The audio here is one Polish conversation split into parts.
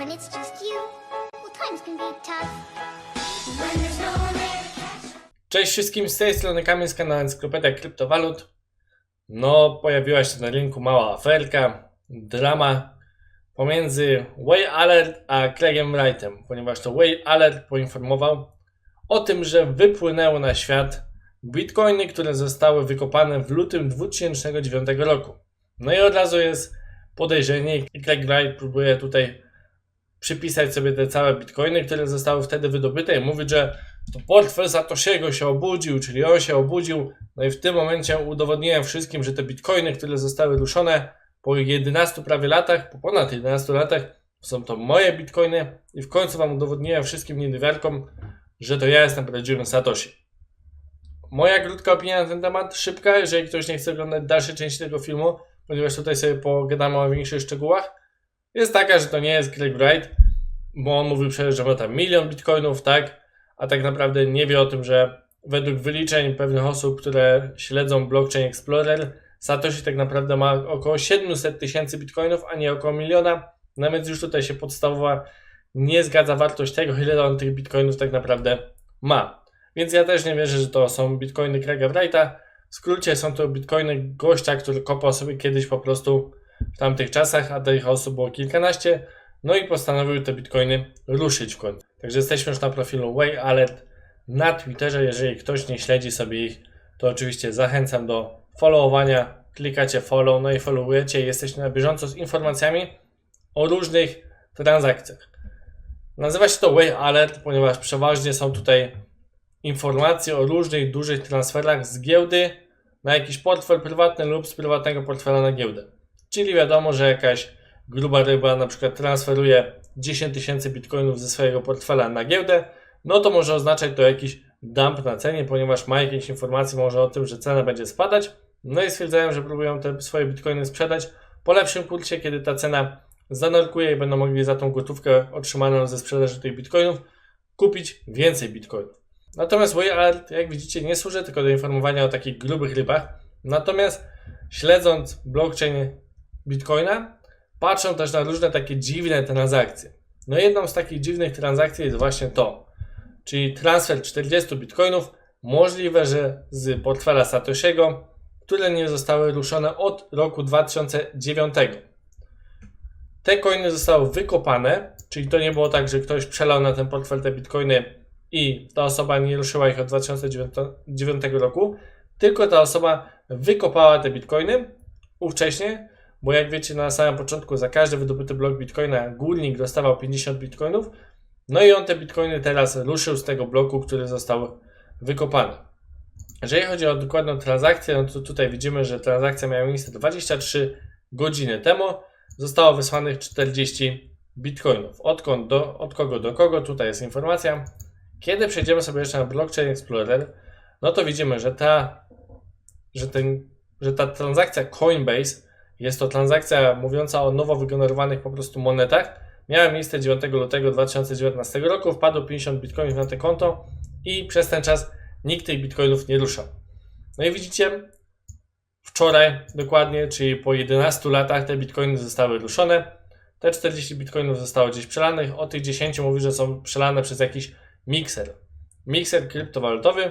when it's just you, well, times can be tough. No Cześć wszystkim, z tej strony Kamil z kanału Encyklopedię Kryptowalut. No, pojawiła się na rynku mała aferka, drama pomiędzy Way Alert a Craigiem Wrightem, ponieważ to Way Alert poinformował o tym, że wypłynęły na świat bitcoiny, które zostały wykopane w lutym 2009 roku. No i od razu jest podejrzenie i Craig Wright próbuje tutaj przypisać sobie te całe bitcoiny, które zostały wtedy wydobyte i mówić, że to portfel Satoshiego się obudził, czyli on się obudził. No i w tym momencie udowodniłem wszystkim, że te bitcoiny, które zostały ruszone po 11 prawie latach, po ponad 11 latach, są to moje bitcoiny i w końcu wam udowodniłem wszystkim niedowiarkom, że to ja jestem prawdziwym Satoshi. Moja krótka opinia na ten temat, szybka, jeżeli ktoś nie chce oglądać dalszej części tego filmu, ponieważ tutaj sobie pogadamy o większych szczegółach, jest taka, że to nie jest Craig Wright, bo on mówił przecież, że ma tam milion bitcoinów, tak? a tak naprawdę nie wie o tym, że według wyliczeń pewnych osób, które śledzą Blockchain Explorer, Satoshi tak naprawdę ma około 700 tysięcy bitcoinów, a nie około miliona. No więc już tutaj się podstawowa nie zgadza wartość tego, ile on tych bitcoinów tak naprawdę ma. Więc ja też nie wierzę, że to są bitcoiny Craiga Wrighta. W skrócie są to bitcoiny gościa, który kopał sobie kiedyś po prostu w tamtych czasach, a tych osób było kilkanaście. No i postanowił te bitcoiny ruszyć w końcu. Także jesteśmy już na profilu Way Alert na Twitterze. Jeżeli ktoś nie śledzi sobie ich, to oczywiście zachęcam do followowania. Klikacie follow, no i followujecie jesteście na bieżąco z informacjami o różnych transakcjach. Nazywa się to Way Alert, ponieważ przeważnie są tutaj informacje o różnych dużych transferach z giełdy na jakiś portfel prywatny lub z prywatnego portfela na giełdę. Czyli wiadomo, że jakaś gruba ryba na przykład transferuje 10 tysięcy bitcoinów ze swojego portfela na giełdę, no to może oznaczać to jakiś dump na cenie, ponieważ ma jakieś informacje może o tym, że cena będzie spadać. No i stwierdzają, że próbują te swoje bitcoiny sprzedać po lepszym kursie, kiedy ta cena zanorkuje i będą mogli za tą gotówkę otrzymaną ze sprzedaży tych bitcoinów kupić więcej bitcoinów. Natomiast WayArt, jak widzicie, nie służy tylko do informowania o takich grubych rybach. Natomiast śledząc blockchain Bitcoina, patrzą też na różne takie dziwne transakcje. No jedną z takich dziwnych transakcji jest właśnie to, czyli transfer 40 bitcoinów, możliwe, że z portfela Satoshiego, które nie zostały ruszone od roku 2009. Te coiny zostały wykopane, czyli to nie było tak, że ktoś przelał na ten portfel te bitcoiny i ta osoba nie ruszyła ich od 2009 roku, tylko ta osoba wykopała te bitcoiny ówcześnie bo jak wiecie, na samym początku za każdy wydobyty blok bitcoina górnik dostawał 50 bitcoinów. No i on te bitcoiny teraz ruszył z tego bloku, który został wykopany. Jeżeli chodzi o dokładną transakcję, no to tutaj widzimy, że transakcja miała miejsce 23 godziny temu. Zostało wysłanych 40 bitcoinów. Odkąd do, od kogo do kogo? Tutaj jest informacja. Kiedy przejdziemy sobie jeszcze na Blockchain Explorer, no to widzimy, że ta, że ten, że ta transakcja Coinbase jest to transakcja mówiąca o nowo wygenerowanych po prostu monetach. Miała miejsce 9 lutego 2019 roku, wpadło 50 bitcoinów na to konto i przez ten czas nikt tych bitcoinów nie ruszał. No i widzicie, wczoraj dokładnie, czyli po 11 latach te bitcoiny zostały ruszone. Te 40 bitcoinów zostało gdzieś przelanych, o tych 10 mówi, że są przelane przez jakiś mikser. Mikser kryptowalutowy,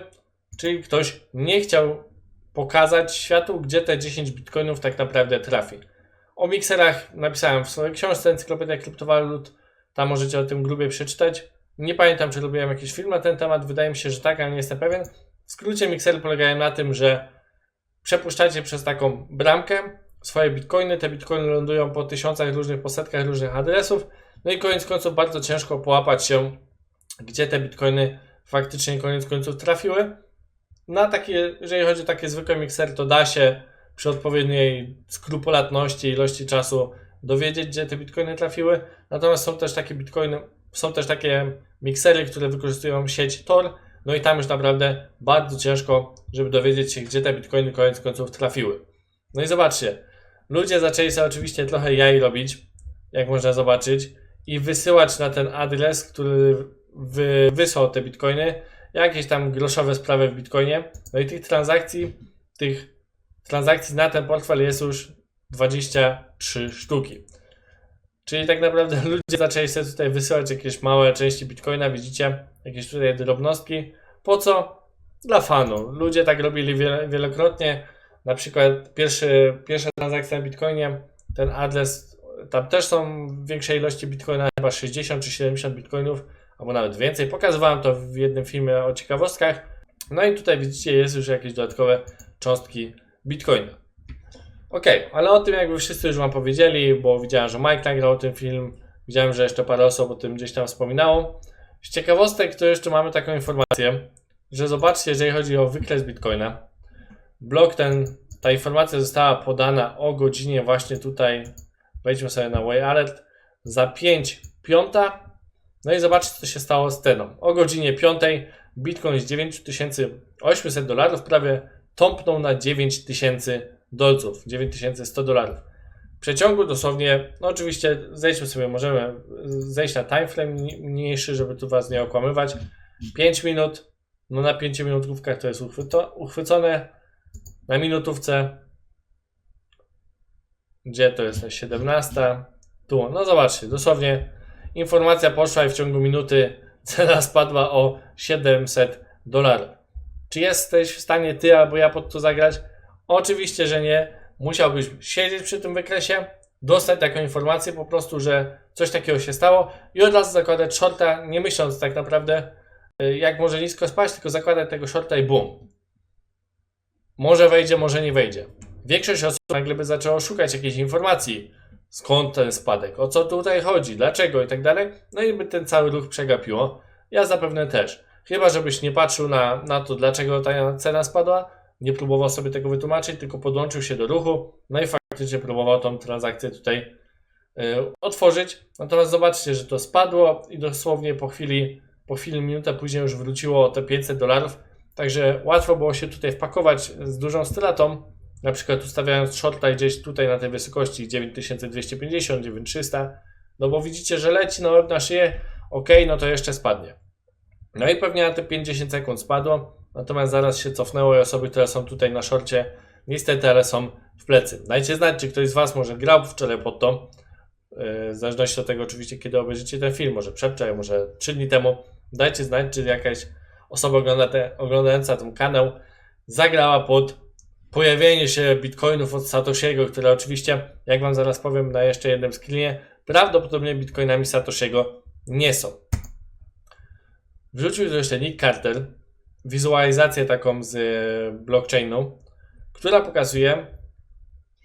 czyli ktoś nie chciał pokazać światu, gdzie te 10 bitcoinów tak naprawdę trafi. O mikserach napisałem w swojej książce Encyklopedia Kryptowalut, tam możecie o tym grubie przeczytać. Nie pamiętam, czy robiłem jakiś film na ten temat, wydaje mi się, że tak, ale nie jestem pewien. W skrócie miksery polegają na tym, że przepuszczacie przez taką bramkę swoje bitcoiny, te bitcoiny lądują po tysiącach różnych, po setkach różnych adresów, no i koniec końców bardzo ciężko połapać się, gdzie te bitcoiny faktycznie koniec końców trafiły na takie, jeżeli chodzi o takie zwykłe miksery, to da się przy odpowiedniej skrupulatności, ilości czasu dowiedzieć, gdzie te bitcoiny trafiły. Natomiast są też takie bitcoiny, są też takie miksery, które wykorzystują sieć Tor, no i tam już naprawdę bardzo ciężko, żeby dowiedzieć się, gdzie te bitcoiny koniec końców trafiły. No i zobaczcie, ludzie zaczęli sobie oczywiście trochę jaj robić, jak można zobaczyć, i wysyłać na ten adres, który wy, wysłał te bitcoiny, jakieś tam groszowe sprawy w Bitcoinie. No i tych transakcji, tych transakcji na ten portfel jest już 23 sztuki. Czyli tak naprawdę ludzie zaczęli sobie tutaj wysyłać jakieś małe części bitcoina, widzicie? Jakieś tutaj drobnostki. Po co? Dla fanu. Ludzie tak robili wielokrotnie. Na przykład pierwszy, pierwsza transakcja na bitcoinie, ten adres, tam też są większej ilości bitcoina, chyba 60 czy 70 bitcoinów, albo nawet więcej. Pokazywałem to w jednym filmie o ciekawostkach. No i tutaj widzicie, jest już jakieś dodatkowe cząstki bitcoina. Ok, ale o tym jakby wszyscy już Wam powiedzieli, bo widziałem, że Mike nagrał ten film, widziałem, że jeszcze parę osób o tym gdzieś tam wspominało. Z ciekawostek to jeszcze mamy taką informację, że zobaczcie, jeżeli chodzi o wykres bitcoina, blok ten, ta informacja została podana o godzinie właśnie tutaj, wejdźmy sobie na Way Alert, za 5 piąta, no i zobaczcie, co się stało z ceną. O godzinie 5 Bitcoin z 9800 dolarów prawie tąpnął na 9000 dolców, 9100 dolarów. W przeciągu dosłownie, no oczywiście zejdźmy sobie, możemy zejść na timeframe mniejszy, żeby tu Was nie okłamywać. 5 minut, no na 5 minutówkach to jest uchwycone. Na minutówce, gdzie to jest 17? Tu, no zobaczcie, dosłownie informacja poszła i w ciągu minuty cena spadła o 700 dolarów. Czy jesteś w stanie ty albo ja pod to zagrać? Oczywiście, że nie. Musiałbyś siedzieć przy tym wykresie, dostać taką informację po prostu, że coś takiego się stało i od razu zakładać shorta, nie myśląc tak naprawdę, y, jak może nisko spaść, tylko zakładać tego shorta i boom. Może wejdzie, może nie wejdzie. Większość osób nagle by zaczęło szukać jakiejś informacji, skąd ten spadek, o co tutaj chodzi, dlaczego i tak dalej, no i by ten cały ruch przegapiło. Ja zapewne też. Chyba, żebyś nie patrzył na, na to, dlaczego ta cena spadła, nie próbował sobie tego wytłumaczyć, tylko podłączył się do ruchu, no i faktycznie próbował tą transakcję tutaj y, otworzyć. Natomiast zobaczcie, że to spadło i dosłownie po chwili, po chwili minutę później już wróciło o te 500 dolarów. Także łatwo było się tutaj wpakować z dużą stratą, na przykład ustawiając shorta gdzieś tutaj na tej wysokości 9250, 9300, no bo widzicie, że leci na łeb na szyję, ok, no to jeszcze spadnie. No i pewnie na te 50 sekund spadło, natomiast zaraz się cofnęło i osoby, które są tutaj na szorcie, niestety, ale są w plecy. Dajcie znać, czy ktoś z Was może grał wczoraj pod to, yy, w zależności od tego oczywiście, kiedy obejrzycie ten film, może przedwczoraj, może 3 dni temu. Dajcie znać, czy jakaś osoba ogląda te, oglądająca ten kanał zagrała pod pojawienie się bitcoinów od Satoshiego, które oczywiście, jak Wam zaraz powiem na jeszcze jednym screenie, prawdopodobnie bitcoinami Satoshiego nie są. Wrzucił jeszcze Nick Carter, wizualizację taką z e, blockchainu, która pokazuje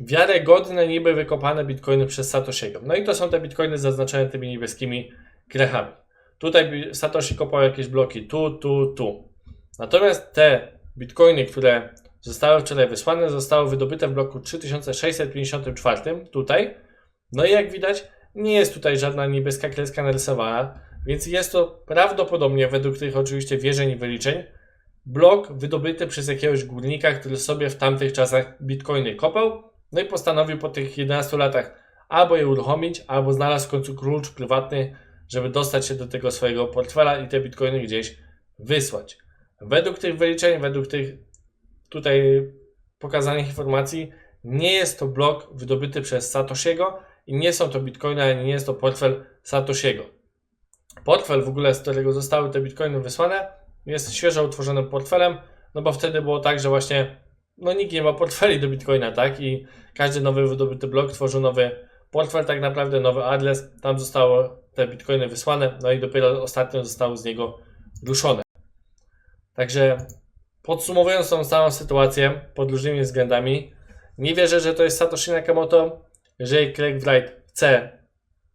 wiarygodne niby wykopane bitcoiny przez Satoshiego. No i to są te bitcoiny zaznaczone tymi niebieskimi krechami. Tutaj Satoshi kopał jakieś bloki tu, tu, tu. Natomiast te bitcoiny, które zostały wczoraj wysłane, zostały wydobyte w bloku 3654 tutaj. No i jak widać, nie jest tutaj żadna niebieska kreska narysowana, więc jest to prawdopodobnie, według tych oczywiście wierzeń i wyliczeń, blok wydobyty przez jakiegoś górnika, który sobie w tamtych czasach bitcoiny kopał, no i postanowił po tych 11 latach albo je uruchomić, albo znalazł w końcu klucz prywatny, żeby dostać się do tego swojego portfela i te bitcoiny gdzieś wysłać. Według tych wyliczeń, według tych tutaj pokazanych informacji, nie jest to blok wydobyty przez Satoshiego i nie są to bitcoiny, ani nie jest to portfel Satoshiego. Portfel w ogóle, z którego zostały te bitcoiny wysłane, jest świeżo utworzonym portfelem, no bo wtedy było tak, że właśnie no nikt nie ma portfeli do bitcoina, tak? I każdy nowy wydobyty blok tworzył nowy portfel, tak naprawdę nowy adres, tam zostały te bitcoiny wysłane, no i dopiero ostatnio zostały z niego ruszone. Także podsumowując tą całą sytuację pod różnymi względami, nie wierzę, że to jest Satoshi Nakamoto. Jeżeli Craig Wright chce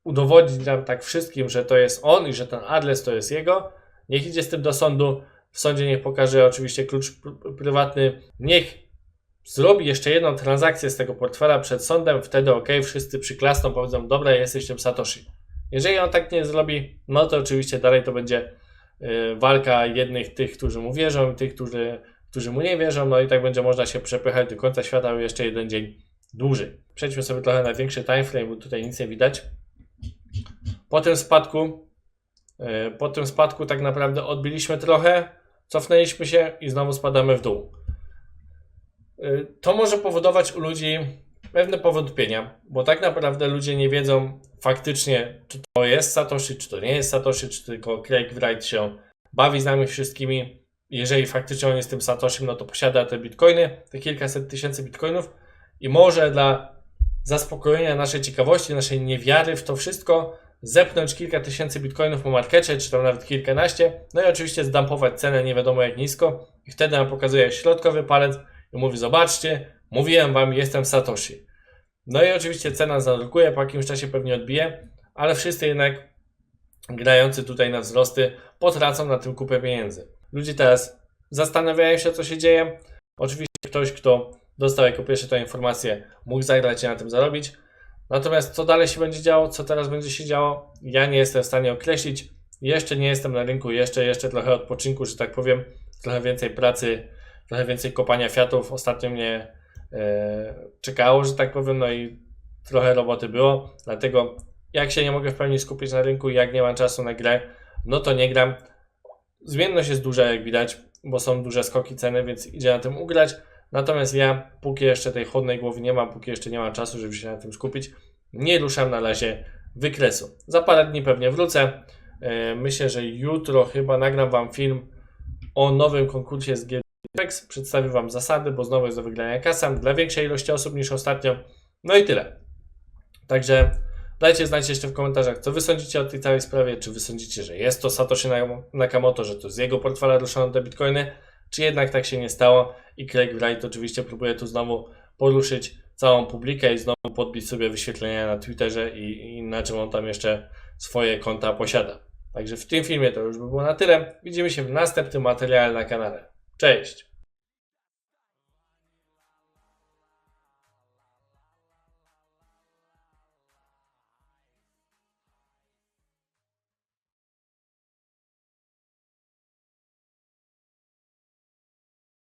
udowodnić nam tak wszystkim, że to jest on i że ten adres to jest jego, niech idzie z tym do sądu. W sądzie niech pokaże oczywiście klucz prywatny. Niech zrobi jeszcze jedną transakcję z tego portfela przed sądem, wtedy ok, wszyscy przyklasną, powiedzą, dobra, jesteś tym Satoshi. Jeżeli on tak nie zrobi, no to oczywiście dalej to będzie walka jednych tych, którzy mu wierzą, tych, którzy, którzy mu nie wierzą, no i tak będzie można się przepychać do końca świata jeszcze jeden dzień dłużej. Przejdźmy sobie trochę na większy timeframe, bo tutaj nic nie widać. Po tym spadku, e, po tym spadku tak naprawdę odbiliśmy trochę, cofnęliśmy się i znowu spadamy w dół. E, to może powodować u ludzi pewne powątpienia, bo tak naprawdę ludzie nie wiedzą faktycznie, czy to jest Satoshi, czy to nie jest Satoshi, czy tylko Craig Wright się bawi z nami wszystkimi. Jeżeli faktycznie on jest tym Satoshim, no to posiada te bitcoiny, te kilkaset tysięcy bitcoinów i może dla zaspokojenia naszej ciekawości, naszej niewiary w to wszystko, zepnąć kilka tysięcy bitcoinów po markecie, czy tam nawet kilkanaście, no i oczywiście zdampować cenę nie wiadomo jak nisko i wtedy nam pokazuje środkowy palec i mówi zobaczcie, mówiłem wam, jestem Satoshi. No i oczywiście cena zanurkuje, po jakimś czasie pewnie odbije, ale wszyscy jednak grający tutaj na wzrosty potracą na tym kupę pieniędzy. Ludzie teraz zastanawiają się, co się dzieje. Oczywiście ktoś, kto dostał jako pierwszy tę informację, mógł zagrać i na tym zarobić. Natomiast co dalej się będzie działo, co teraz będzie się działo, ja nie jestem w stanie określić. Jeszcze nie jestem na rynku, jeszcze, jeszcze trochę odpoczynku, że tak powiem, trochę więcej pracy, trochę więcej kopania fiatów. Ostatnio mnie czekało, że tak powiem, no i trochę roboty było. Dlatego jak się nie mogę w pełni skupić na rynku, jak nie mam czasu na grę, no to nie gram. Zmienność jest duża, jak widać, bo są duże skoki ceny, więc idzie na tym ugrać. Natomiast ja, póki jeszcze tej chłodnej głowy nie mam, póki jeszcze nie mam czasu, żeby się na tym skupić, nie ruszam na razie wykresu. Za parę dni pewnie wrócę. E, Myślę, że jutro chyba nagram Wam film o nowym konkursie z GDX. Przedstawię Wam zasady, bo znowu jest do wygrania kasa dla większej ilości osób niż ostatnio. No i tyle. Także dajcie znać jeszcze w komentarzach, co Wy sądzicie o tej całej sprawie. Czy Wy sądzicie, że jest to Satoshi Nakamoto, że to z jego portfela ruszono te bitcoiny, czy jednak tak się nie stało i Craig Wright oczywiście próbuje tu znowu poruszyć całą publikę i znowu podbić sobie wyświetlenia na Twitterze i, i na czym on tam jeszcze swoje konta posiada. Także w tym filmie to już by było na tyle. Widzimy się w następnym materiale na kanale. Cześć!